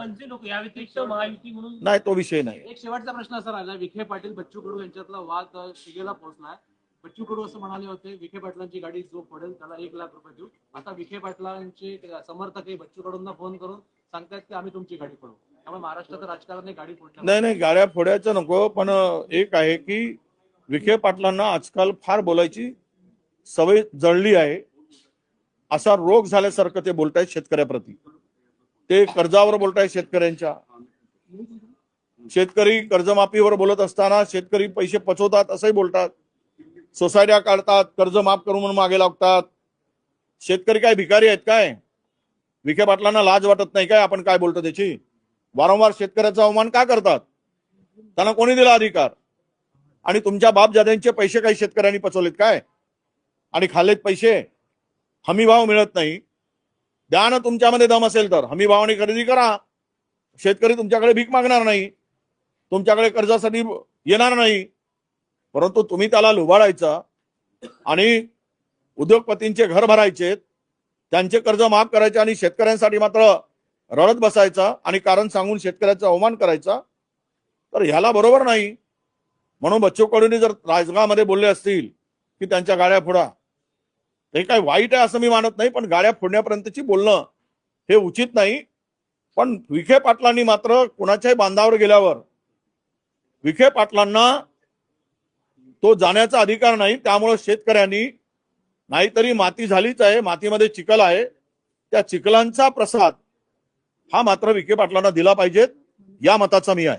मनसे लोक या व्यतिरिक्त महायुती म्हणून नाही तो विषय नाही. एक शेवटचा प्रश्न असा राहिला विखे पाटील बच्चू कडू यांच्यातला वाद शिगेला पोहोचलाय बच्चू कडू असं म्हणाले होते विखे पाटलांची गाडी जो पडेल त्याला एक लाख रुपये देऊ. आता विखे पाटलांचे समर्थक हे बच्चू कडूंना फोन करून सांगतायत की आम्ही तुमची गाडी पडू त्यामुळे महाराष्ट्राचं राजकारण गाडी फोडण्यावर नाही नाही गाड्या फोडायचं नको पण एक आहे की विखे पाटलांना आजकाल फार बोलायची सवय जळली आहे. असा रोग झाल्यासारखं ते बोलतायत शेतकऱ्याप्रती. ते कर्जावर बोलताय शेतकऱ्यांच्या. शेतकरी कर्जमाफीवर बोलत असताना शेतकरी पैसे पचवतात असंही बोलतात. सोसायट्या काढतात कर्ज माफ करून म्हणून मागे लागतात. शेतकरी काय भिकारी आहेत काय? विखे पाटलांना लाज वाटत नाही काय आपण काय बोलतो त्याची? वारंवार शेतकऱ्याचा अवमान का करतात? त्यांना कोणी दिला अधिकार? आणि तुमच्या बापजाद्यांचे पैसे काही शेतकऱ्यांनी पचवलेत काय? आणि खाल्लेत पैसे? हमी भाव मिळत नाही. द्या ना तुमच्यामध्ये दम असेल तर. हमी भावाने खरेदी करा. शेतकरी तुमच्याकडे भीक मागणार नाही. तुमच्याकडे कर्जासाठी येणार नाही. परंतु तुम्ही त्याला लुबाडायचा आणि उद्योगपतींचे घर भरायचे त्यांचे कर्ज माफ करायचे आणि शेतकऱ्यांसाठी मात्र रडत बसायचा आणि कारण सांगून शेतकऱ्याचा अवमान करायचा तर ह्याला बरोबर नाही. म्हणून बच्चू कडूंनी जर राजगामध्ये बोलले असतील की त्यांच्या गाड्या फोडा. हे काय वाईट आहे असं मी मानत नाही पण गाड्या फोडण्यापर्यंतची बोलणं हे उचित नाही. पण विखे पाटलांनी मात्र कुणाच्याही बांधावर गेल्यावर विखे पाटलांना तो जाण्याचा अधिकार नाही. त्यामुळे शेतकऱ्यांनी नाहीतरी माती झालीच आहे मातीमध्ये चिखल आहे. त्या चिखलांचा प्रसाद हा मात्र विखे पाटलांना दिला पाहिजेत. या मताचा मी आहे.